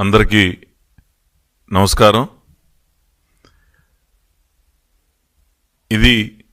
అందరికీ నమస్కారం. ఇది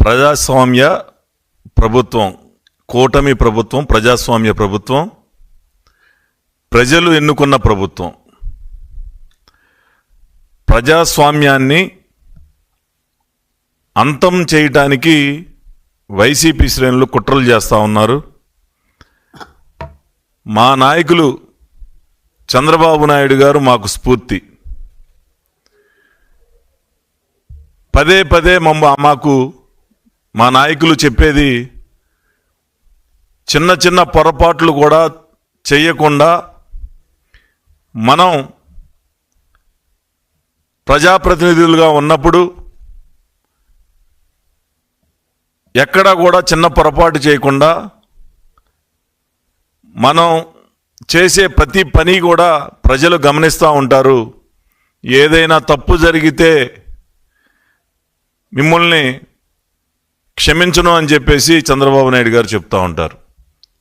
ప్రజాస్వామ్య ప్రభుత్వం కూటమి ప్రభుత్వం ప్రజాస్వామ్య ప్రభుత్వం ప్రజలు ఎన్నుకున్న ప్రభుత్వం. ప్రజాస్వామ్యాన్ని అంతం చేయటానికి వైసీపీ శ్రేణులు కుట్రలు చేస్తూ ఉన్నారు. మా నాయకులు చంద్రబాబు నాయుడు గారు మాకు స్ఫూర్తి. పదే పదే మమ్మ మాకు మా నాయకులు చెప్పేది చిన్న చిన్న పొరపాట్లు కూడా చేయకుండా మనం ప్రజాప్రతినిధులుగా ఉన్నప్పుడు ఎక్కడా కూడా చిన్న పొరపాటు చేయకుండా మనం చేసే ప్రతి పని కూడా ప్రజలు గమనిస్తూ ఉంటారు. ఏదైనా తప్పు జరిగితే మిమ్మల్ని క్షమించను అని చెప్పేసి చంద్రబాబు నాయుడు గారు చెప్తూ ఉంటారు.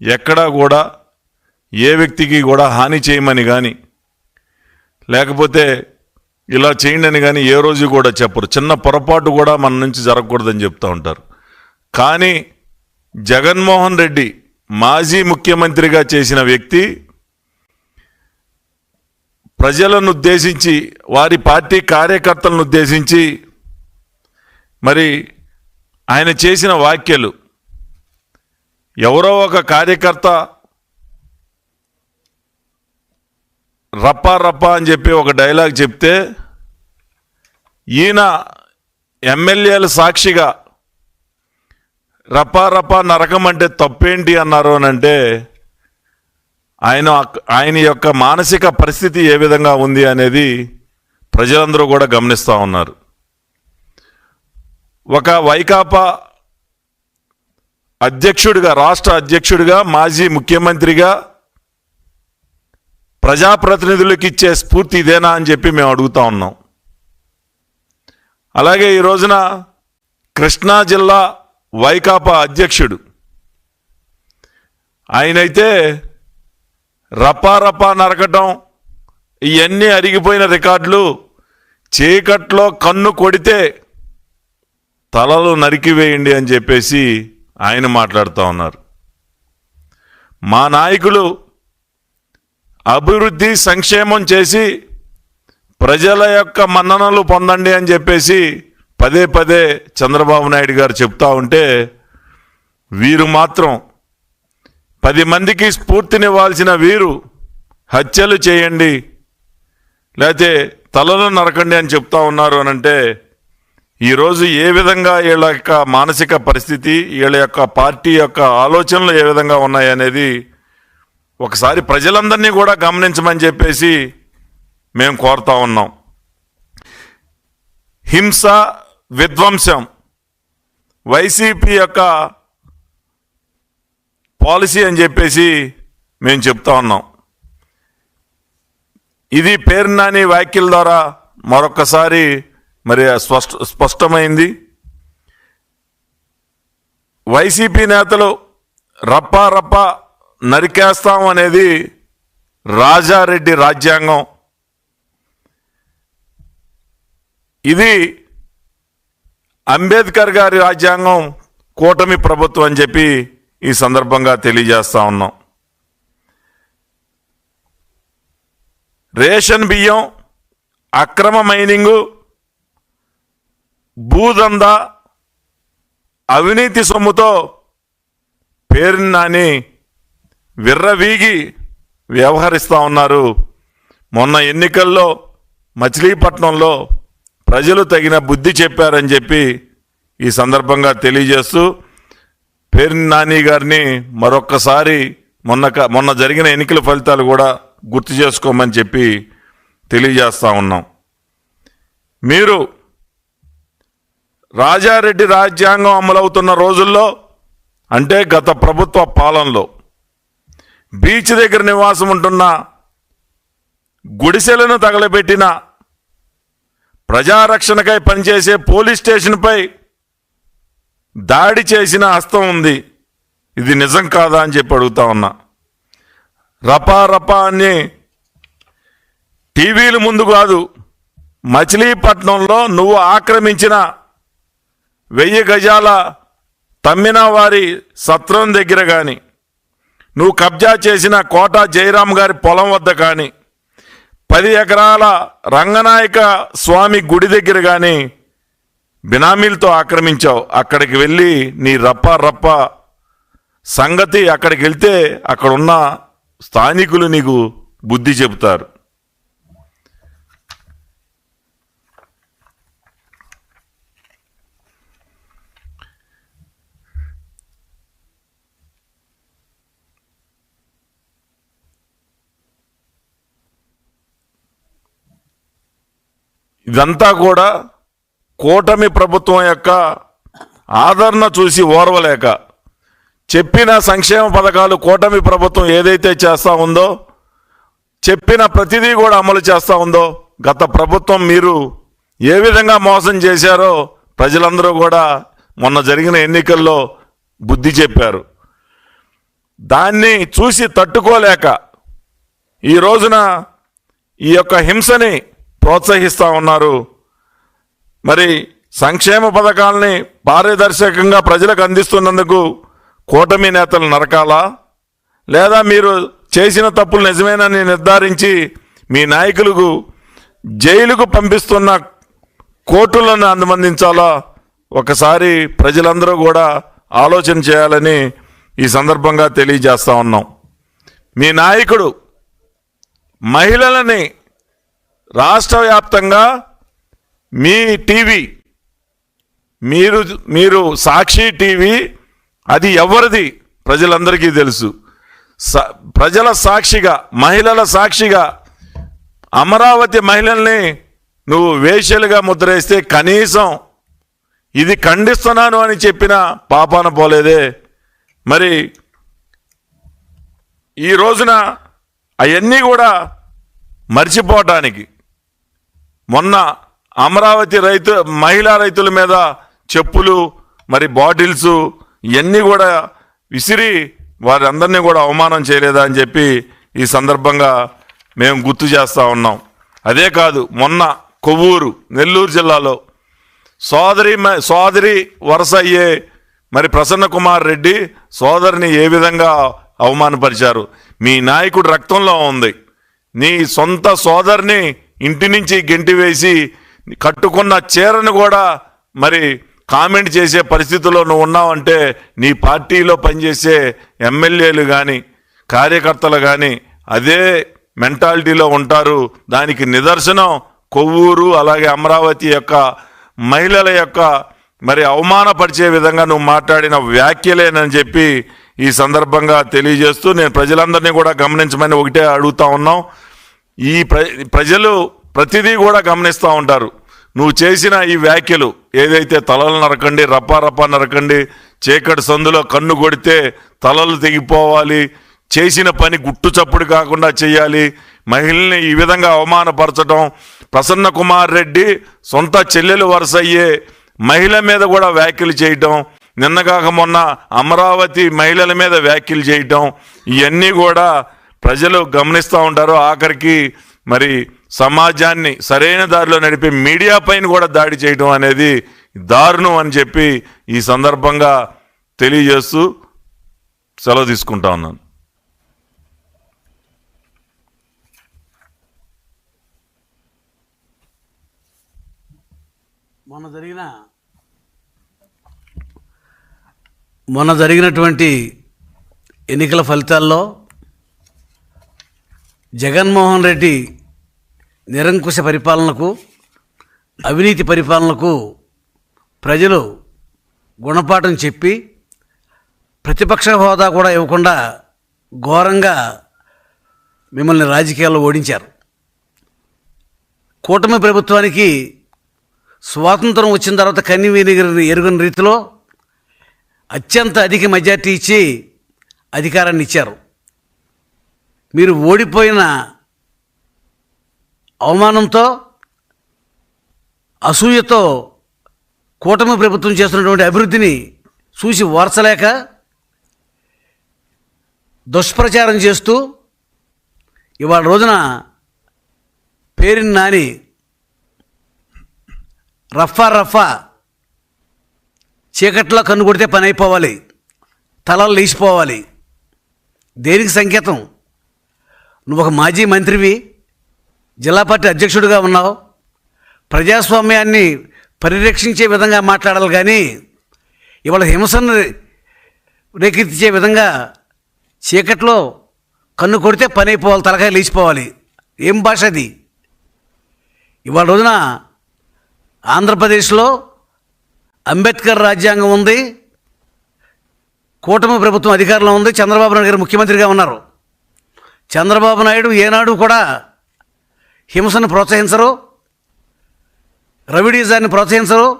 ఎక్కడా కూడా ఏ వ్యక్తికి కూడా హాని చేయమని కానీ లేకపోతే ఇలా చేయండి అని కానీ ఏ రోజు కూడా చెప్పరు. చిన్న పొరపాటు కూడా మన నుంచి జరగకూడదని చెప్తూ ఉంటారు. కానీ జగన్మోహన్ రెడ్డి మాజీ ముఖ్యమంత్రిగా చేసిన వ్యక్తి ప్రజలను ఉద్దేశించి వారి పార్టీ కార్యకర్తలను ఉద్దేశించి మరి ఆయన చేసిన వ్యాఖ్యలు. ఎవరో ఒక కార్యకర్త రప్పా రప్పా అని చెప్పి ఒక డైలాగ్ చెప్తే ఈయన ఎమ్మెల్యేల సాక్షిగా రపారపా నరకం అంటే తప్పేంటి అన్నారు అని అంటే ఆయన ఆయన యొక్క మానసిక పరిస్థితి ఏ విధంగా ఉంది అనేది ప్రజలందరూ కూడా గమనిస్తూ ఉన్నారు. ఒక వైకాపా అధ్యక్షుడిగా రాష్ట్ర అధ్యక్షుడిగా మాజీ ముఖ్యమంత్రిగా ప్రజాప్రతినిధులకు ఇచ్చే స్ఫూర్తి ఇదేనా అని చెప్పి మేము అడుగుతా ఉన్నాం. అలాగే ఈ రోజున కృష్ణా జిల్లా వైకాపా అధ్యక్షుడు. ఆయనైతే రపారపా నరకటం ఇవన్నీ అరిగిపోయిన రికార్డులు చీకట్లో కన్ను కొడితే తలలు నరికివేయండి అని చెప్పేసి ఆయన మాట్లాడుతూ ఉన్నారు. మా నాయకులు అభివృద్ధి సంక్షేమం చేసి ప్రజల యొక్క మన్ననలు పొందండి అని చెప్పేసి పదే పదే చంద్రబాబు నాయుడు గారు చెప్తా ఉంటే వీరు మాత్రం పది మందికి స్ఫూర్తినివ్వాల్సిన వీరు హత్యలు చేయండి లేకపోతే తలలు నరకండి అని చెప్తా ఉన్నారు అని అంటే ఈరోజు ఏ విధంగా వీళ్ళ యొక్క మానసిక పరిస్థితి వీళ్ళ యొక్క పార్టీ యొక్క ఆలోచనలు ఏ విధంగా ఉన్నాయనేది ఒకసారి ప్రజలందరినీ కూడా గమనించమని చెప్పేసి మేము కోరుతా ఉన్నాం. హింస విధ్వంసం. వైసీపీ యొక్క పాలసీ అని చెప్పేసి మేము చెప్తా ఉన్నాం. ఇది పేరు నాని వ్యాఖ్యల ద్వారా మరొకసారి మరి స్పష్ట స్పష్టమైంది. వైసీపీ నేతలు రప్పా రప్పా నరికేస్తాం అనేది రాజారెడ్డి రాజ్యాంగం. ఇది అంబేద్కర్ గారి రాజ్యాంగం కూటమి ప్రభుత్వం అని చెప్పి ఈ సందర్భంగా తెలియజేస్తా ఉన్నాం. రేషన్ బియ్యం అక్రమ మైనింగు భూదందా అవినీతి సొమ్ముతో పేరు నాని విర్రవీగి వ్యవహరిస్తూ ఉన్నారు. మొన్న ఎన్నికల్లో మచిలీపట్నంలో ప్రజలు తగిన బుద్ధి చెప్పారని చెప్పి ఈ సందర్భంగా తెలియజేస్తూ పేర్ని నాని గారిని మరొక్కసారి మొన్న మొన్న జరిగిన ఎన్నికల ఫలితాలు కూడా గుర్తు చేసుకోమని చెప్పి తెలియజేస్తూ ఉన్నాం. మీరు రాజారెడ్డి రాజ్యాంగం అమలవుతున్న రోజుల్లో అంటే గత ప్రభుత్వ పాలనలో బీచ్ దగ్గర నివాసం ఉంటున్న గుడిసెలను తగలబెట్టిన ప్రజారక్షణకై పనిచేసే పోలీస్ స్టేషన్పై దాడి చేసిన హస్తం ఉంది. ఇది నిజం కాదా అని చెప్పి అడుగుతా ఉన్నా. రపా రపా అని టీవీల ముందు కాదు మచిలీపట్నంలో నువ్వు ఆక్రమించిన వెయ్యి గజాల తమ్మిన వారి సత్రం దగ్గర కానీ నువ్వు కబ్జా చేసిన కోట జయరాం గారి పొలం వద్ద కానీ పది ఎకరాల రంగనాయక స్వామి గుడి దగ్గర కానీ బినామీలతో ఆక్రమించావు. అక్కడికి వెళ్ళి నీ రప్ప రప్ప సంగతి అక్కడికి వెళ్తే అక్కడున్న స్థానికులు నీకు బుద్ధి చెబుతారు. ఇదంతా కూడా కూటమి ప్రభుత్వం యొక్క ఆదరణ చూసి ఓర్వలేక చెప్పిన సంక్షేమ పథకాలు కూటమి ప్రభుత్వం ఏదైతే చేస్తూ ఉందో చెప్పిన ప్రతిదీ కూడా అమలు చేస్తూ ఉందో గత ప్రభుత్వం మీరు ఏ విధంగా మోసం చేశారో ప్రజలందరూ కూడా మొన్న జరిగిన ఎన్నికల్లో బుద్ధి చెప్పారు. దాన్ని చూసి తట్టుకోలేక ఈ రోజున ఈ యొక్క హింసని ప్రోత్సహిస్తూ ఉన్నారు. మరి సంక్షేమ పథకాలని పారదర్శకంగా ప్రజలకు అందిస్తున్నందుకు కూటమి నేతలు నరకాలా? లేదా మీరు చేసిన తప్పులు నిజమేనని నిర్ధారించి మీ నాయకులకు జైలుకు పంపిస్తున్న కోర్టులను అందుమందించాలా ఒకసారి ప్రజలందరూ కూడా ఆలోచన చేయాలని ఈ సందర్భంగా తెలియజేస్తా ఉన్నాం. మీ నాయకుడు మహిళలని రాష్ట్ర వ్యాప్తంగా మీ టీవీ మీరు మీరు సాక్షి టీవీ అది ఎవరిది? ప్రజలందరికీ తెలుసు. స- ప్రజల సాక్షిగా మహిళల సాక్షిగా అమరావతి మహిళల్ని నువ్వు వేషలుగా ముద్రేస్తే కనీసం ఇది ఖండిస్తున్నాను అని చెప్పిన పాపాన పోలేదే. మరి ఈ రోజున అవన్నీ కూడా మర్చిపోవటానికి మొన్న అమరావతి రైతు మహిళా రైతుల మీద చెప్పులు మరి బాటిల్స్ ఇవన్నీ కూడా విసిరి వారందరినీ కూడా అవమానం చేయలేదా అని చెప్పి ఈ సందర్భంగా మేము గుర్తు చేస్తూ ఉన్నాం. అదే కాదు మొన్న కొవ్వూరు నెల్లూరు జిల్లాలో సోదరి మ- సోదరి వరుస అయ్యే మరి ప్రసన్న కుమార్ రెడ్డి సోదరిని ఏ విధంగా అవమానపరిచారు? మీ నాయకుడు రక్తంలో ఉంది. నీ సొంత సోదరిని ఇంటి నుంచి గెంటి వేసి కట్టుకున్న చీరను కూడా మరి కామెంట్ చేసే పరిస్థితిలో నువ్వు ఉన్నావంటే నీ పార్టీలో పనిచేసే ఎమ్మెల్యేలు కానీ కార్యకర్తలు కానీ అదే మెంటాలిటీలో ఉంటారు. దానికి నిదర్శనం కొవ్వూరు అలాగే అమరావతి యొక్క మహిళల యొక్క మరి అవమానపరిచే విధంగా నువ్వు మాట్లాడిన వ్యాఖ్యలేనని చెప్పి ఈ సందర్భంగా తెలియజేస్తూ నేను ప్రజలందరినీ కూడా గమనించమని ఒకటే అడుగుతా ఉన్నాం. ఈ ప్ర ప్రజలు ప్రతిదీ కూడా గమనిస్తూ ఉంటారు. నువ్వు చేసిన ఈ వ్యాఖ్యలు ఏదైతే తలలు నరకండి రప్పా రప్పా నరకండి చీకటి సందులో కన్ను కొడితే తలలు తెగిపోవాలి చేసిన పని గుట్టు చప్పుడు కాకుండా చేయాలి మహిళల్ని ఈ విధంగా అవమానపరచడం ప్రసన్న కుమార్ రెడ్డి సొంత చెల్లెలు వరుస అయ్యే మహిళ మీద కూడా వ్యాఖ్యలు చేయటం నిన్నగాక మొన్న అమరావతి మహిళల మీద వ్యాఖ్యలు చేయటం ఇవన్నీ కూడా ప్రజలు గమనిస్తూ ఉంటారు. ఆఖరికి మరి సమాజాన్ని సరైన దారిలో నడిపే మీడియా పైన కూడా దాడి చేయడం అనేది దారుణం అని చెప్పి ఈ సందర్భంగా తెలియజేస్తూ సెలవు తీసుకుంటా ఉన్నాను. మొన్న జరిగిన మొన్న జరిగినటువంటి ఎన్నికల ఫలితాల్లో జగన్మోహన్ రెడ్డి నిరంకుశ పరిపాలనకు అవినీతి పరిపాలనకు ప్రజలు గుణపాఠం చెప్పి ప్రతిపక్ష హోదా కూడా ఇవ్వకుండా ఘోరంగా మిమ్మల్ని రాజకీయాల్లో ఓడించారు. కూటమి ప్రభుత్వానికి స్వాతంత్రం వచ్చిన తర్వాత కన్ని వెనిగరని ఎరుగని రీతిలో అత్యంత అధిక మెజార్టీ ఇచ్చి అధికారాన్ని ఇచ్చారు. మీరు ఓడిపోయిన అవమానంతో అసూయతో కూటమి ప్రభుత్వం చేస్తున్నటువంటి అభివృద్ధిని చూసి ఓర్చలేక దుష్ప్రచారం చేస్తూ ఇవాళ రోజున పేరుని నాని రఫా రఫా చీకట్లో కన్ను కొడితే పని అయిపోవాలి తలలు లేచిపోవాలి. దేనికి సంకేతం? నువ్వు ఒక మాజీ మంత్రివి జిల్లా పార్టీ అధ్యక్షుడిగా ఉన్నావు. ప్రజాస్వామ్యాన్ని పరిరక్షించే విధంగా మాట్లాడాలి కానీ ఇవాళ హింసను రేకెత్తించే విధంగా చీకట్లో కన్ను కొడితే పని అయిపోవాలి తలకాయ లేచిపోవాలి. ఏం భాష అది? ఇవాళ రోజున ఆంధ్రప్రదేశ్లో అంబేద్కర్ రాజ్యాంగం ఉంది కూటమి ప్రభుత్వం అధికారంలో ఉంది చంద్రబాబు నాయుడు గారు ముఖ్యమంత్రిగా ఉన్నారు. చంద్రబాబు నాయుడు ఏనాడు కూడా హింసను ప్రోత్సహించరు రవిడీజాన్ని ప్రోత్సహించరు.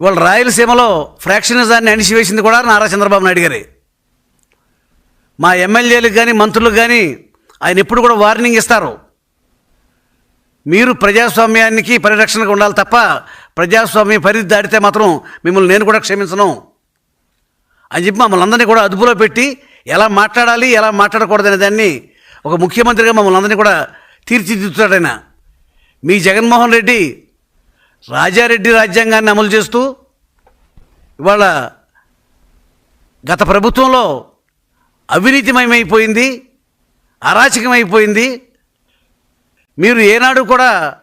వాళ్ళు రాయలసీమలో ఫ్రాక్షనిజాన్ని అణిచివేసింది కూడా నారా చంద్రబాబు నాయుడు గారి. మా ఎమ్మెల్యేలకు కానీ మంత్రులకు కానీ ఆయన ఎప్పుడు కూడా వార్నింగ్ ఇస్తారు. మీరు ప్రజాస్వామ్యానికి పరిరక్షణగా ఉండాలి తప్ప ప్రజాస్వామ్య పరిధి దాటితే మాత్రం మిమ్మల్ని నేను కూడా క్షమించను. అని చెప్పి మమ్మల్ని అందరినీ కూడా అదుపులో పెట్టి ఎలా మాట్లాడాలి ఎలా మాట్లాడకూడదనే దాన్ని ఒక ముఖ్యమంత్రిగా మమ్మల్ని అందరినీ కూడా తీర్చిదిద్దుతాడు ఆయన. మీ జగన్మోహన్ రెడ్డి రాజారెడ్డి రాజ్యాంగాన్ని అమలు చేస్తూ ఇవాళ గత ప్రభుత్వంలో అవినీతిమయమైపోయింది అరాచకమైపోయింది. మీరు ఏనాడు కూడా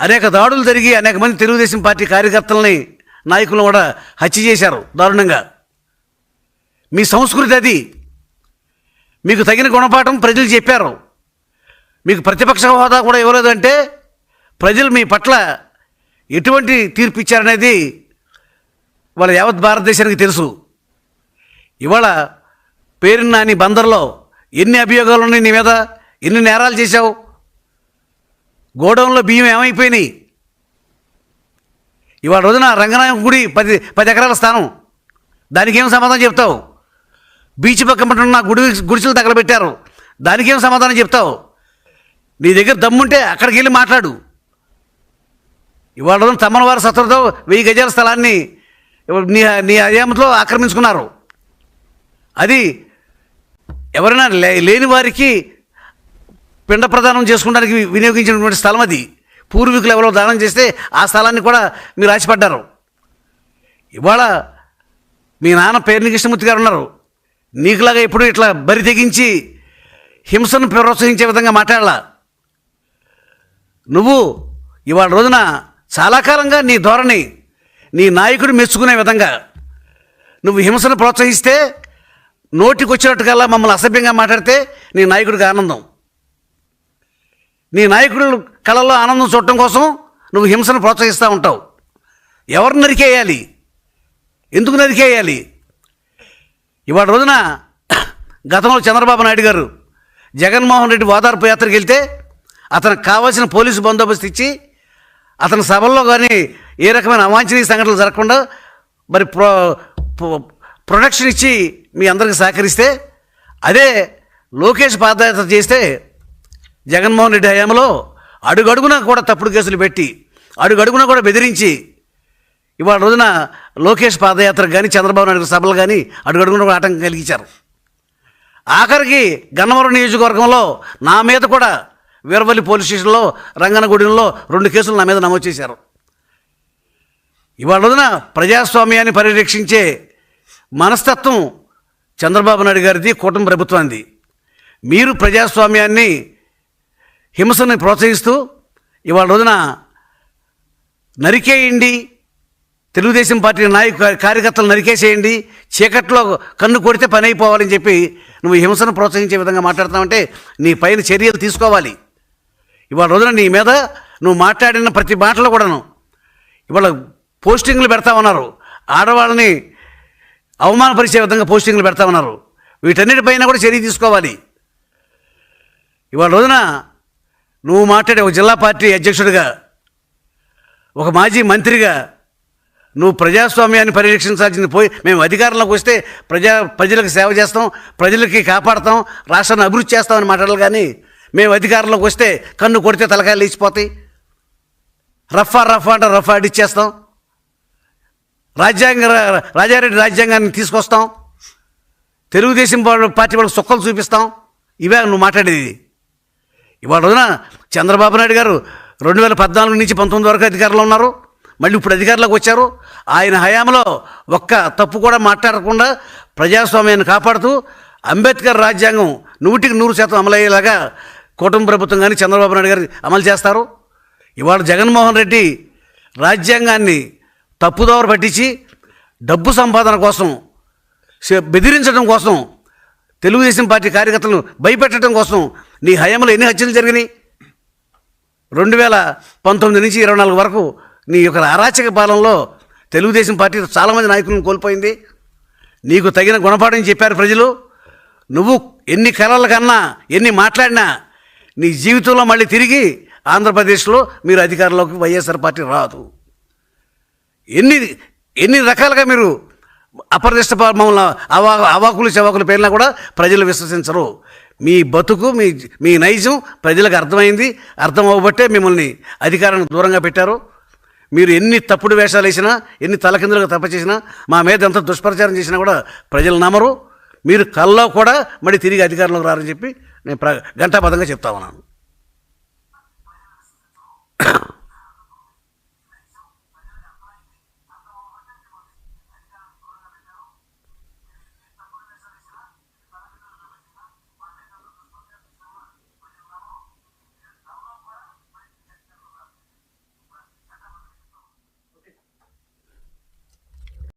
అనేక దాడులు జరిగి అనేక మంది తెలుగుదేశం పార్టీ కార్యకర్తలని నాయకులను కూడా హత్య చేశారు దారుణంగా. మీ సంస్కృతి అది. మీకు తగిన గుణపాఠం ప్రజలు చెప్పారు. మీకు ప్రతిపక్ష హోదా కూడా ఇవ్వలేదంటే ప్రజలు మీ పట్ల ఎటువంటి తీర్పు ఇచ్చారనేది వాళ్ళ యావత్ భారతదేశానికి తెలుసు. ఇవాళ పేరున్న నీ బందర్లో ఎన్ని అభియోగాలు ఉన్నాయి నీ మీద? ఎన్ని నేరాలు చేశావు? గోడౌన్లో బియ్యం ఏమైపోయినాయి? ఇవాళ రోజున రంగనాయకుడి గుడి పది పది ఎకరాల స్థానం. దానికి ఏం సమాధానం చెప్తావు? బీచ్ పక్కన ఉన్న గుడి గుడిసెలు తగలబెట్టారు. దానికి ఏం సమాధానం చెప్తావు? నీ దగ్గర దమ్ముంటే అక్కడికి వెళ్ళి మాట్లాడు. ఇవాళ రోజున తమ్మనవారి సత్రతో వెయ్యి గజాల స్థలాన్ని నీ నీ అయామతో ఆక్రమించుకున్నారు. అది ఎవరైనా లే లేని వారికి పిండ ప్రదానం చేసుకోవడానికి వినియోగించినటువంటి స్థలం అది. పూర్వీకులు ఎవరో దానం చేస్తే ఆ స్థలాన్ని కూడా మీరు ఆశపడ్డారు. ఇవాళ మీ నాన్న పేరుని కృష్ణమూర్తి గారు ఉన్నారు. నీకులాగా ఎప్పుడు ఇట్లా బరి తెగించి హింసను ప్రోత్సహించే విధంగా మాట్లాడాల. నువ్వు ఇవాళ రోజున చాలా కాలంగా నీ ధోరణి నీ నాయకుడు మెచ్చుకునే విధంగా నువ్వు హింసను ప్రోత్సహిస్తే నోటికొచ్చినట్టుకల్లా మమ్మల్ని అసభ్యంగా మాట్లాడితే నీ నాయకుడికి ఆనందం. నీ నాయకుడు కళలో ఆనందం చూడటం కోసం నువ్వు హింసను ప్రోత్సహిస్తూ ఉంటావు. ఎవరు నరికేయాలి? ఎందుకు నరికేయాలి? ఇవాళ రోజున గతంలో చంద్రబాబు నాయుడు గారు జగన్మోహన్ రెడ్డి ఓదార్పు యాత్రకి వెళ్తే అతనికి కావాల్సిన పోలీసు బందోబస్తు ఇచ్చి అతని సభల్లో కానీ ఏ రకమైన అవాంఛనీయ సంఘటనలు జరగకుండా మరి ప్రో ప్రొ- ప్రొటెక్షన్ ఇచ్చి మీ అందరికి సహకరిస్తే అదే లోకేష్ పాదయాత్ర చేస్తే జగన్మోహన్ రెడ్డి హయాంలో అడుగడుగునా కూడా తప్పుడు కేసులు పెట్టి అడుగడుగునా కూడా బెదిరించి ఇవాళ రోజున లోకేష్ పాదయాత్రకు కానీ చంద్రబాబు నాయుడు సభలు కానీ అడుగడుగున కూడా ఆటంకం కలిగించారు. ఆఖరికి గన్నవరం నియోజకవర్గంలో నా మీద కూడా వీరవల్లి పోలీస్ స్టేషన్లో రంగనగూడెంలో రెండు కేసులు నా మీద నమోదు చేశారు. ఇవాళ రోజున ప్రజాస్వామ్యాన్ని పరిరక్షించే మనస్తత్వం చంద్రబాబు నాయుడు గారిది కూటమి ప్రభుత్వానికి మీరు ప్రజాస్వామ్యాన్ని హింసని ప్రోత్సహిస్తూ ఇవాళ రోజున నరికేయండి తెలుగుదేశం పార్టీ నాయకు కార్యకర్తలు నరికేసేయండి. చీకట్లో కన్ను కొడితే పని అయిపోవాలని చెప్పి నువ్వు హింసను ప్రోత్సహించే విధంగా మాట్లాడుతావంటే నీ పైన చర్యలు తీసుకోవాలి. ఇవాళ రోజున నీ మీద నువ్వు మాట్లాడిన ప్రతి మాటలో కూడాను ఇవాళ పోస్టింగ్లు పెడతా ఉన్నారు ఆడవాళ్ళని అవమానపరిచే విధంగా పోస్టింగ్లు పెడతా ఉన్నారు వీటన్నిటిపైన కూడా చర్య తీసుకోవాలి. ఇవాళ రోజున నువ్వు మాట్లాడే ఒక జిల్లా పార్టీ అధ్యక్షుడిగా ఒక మాజీ మంత్రిగా నువ్వు ప్రజాస్వామ్యాన్ని పరిరక్షించాల్సింది పోయి మేము అధికారంలోకి వస్తే ప్రజా ప్రజలకు సేవ చేస్తాం ప్రజలకి కాపాడతాం రాష్ట్రాన్ని అభివృద్ధి చేస్తామని మాట్లాడాలి కానీ మేము అధికారంలోకి వస్తే కన్ను కొడితే తలకాయలు లేచిపోతాయి. రఫా రఫా అంటే రఫా అడిచ్చేస్తాం. రాజ్యాంగ రాజారెడ్డి రాజ్యాంగాన్ని తీసుకొస్తాం. తెలుగుదేశం పార్టీ వాళ్ళకి సుఖం చూపిస్తాం. ఇవే నువ్వు మాట్లాడేది. ఇవాళ రోజున చంద్రబాబు నాయుడు గారు రెండు వేల పద్నాలుగు నుంచి పంతొమ్మిది వరకు అధికారంలో ఉన్నారు. మళ్ళీ ఇప్పుడు అధికారంలోకి వచ్చారు. ఆయన హయాంలో ఒక్క తప్పు కూడా మాట్లాడకుండా ప్రజాస్వామ్యాన్ని కాపాడుతూ అంబేద్కర్ రాజ్యాంగం నూటికి నూరు శాతం అమలయ్యేలాగా కుటుంబ ప్రభుత్వం కానీ చంద్రబాబు నాయుడు గారు అమలు చేస్తారు. ఇవాళ జగన్మోహన్ రెడ్డి రాజ్యాంగాన్ని తప్పుదోవ పట్టించి డబ్బు సంపాదన కోసం బెదిరించడం కోసం తెలుగుదేశం పార్టీ కార్యకర్తలను భయపెట్టడం కోసం నీ హయాంలో ఎన్ని హత్యలు జరిగినాయి? రెండు వేల పంతొమ్మిది నుంచి ఇరవై నాలుగు వరకు నీ యొక్క అరాచక పాలనలో తెలుగుదేశం పార్టీ చాలామంది నాయకులను కోల్పోయింది. నీకు తగిన గుణపాఠం చెప్పారు ప్రజలు. నువ్వు ఎన్ని కళల కన్నా ఎన్ని మాట్లాడినా నీ జీవితంలో మళ్ళీ తిరిగి ఆంధ్రప్రదేశ్లో మీరు అధికారంలోకి వైఎస్ఆర్ పార్టీ రాదు. ఎన్ని ఎన్ని రకాలుగా మీరు అప్రదిష్ట మమ్మల్ని అవా అవాకులు చవాకులు పేరినా కూడా ప్రజలు విశ్వసించరు. మీ బతుకు మీ మీ నైజం ప్రజలకు అర్థమైంది. అర్థం అవ్వబట్టే మిమ్మల్ని అధికారానికి దూరంగా పెట్టారు. మీరు ఎన్ని తప్పుడు వేషాలు వేసినా ఎన్ని తలకిందులుగా తప్ప చేసినా మా మీద ఎంత దుష్ప్రచారం చేసినా కూడా ప్రజలు నమ్మరు. మీరు కల్లో కూడా మళ్ళీ తిరిగి అధికారంలోకి రారని చెప్పి నేను ప్ర గంటాపదంగా చెప్తా ఉన్నాను.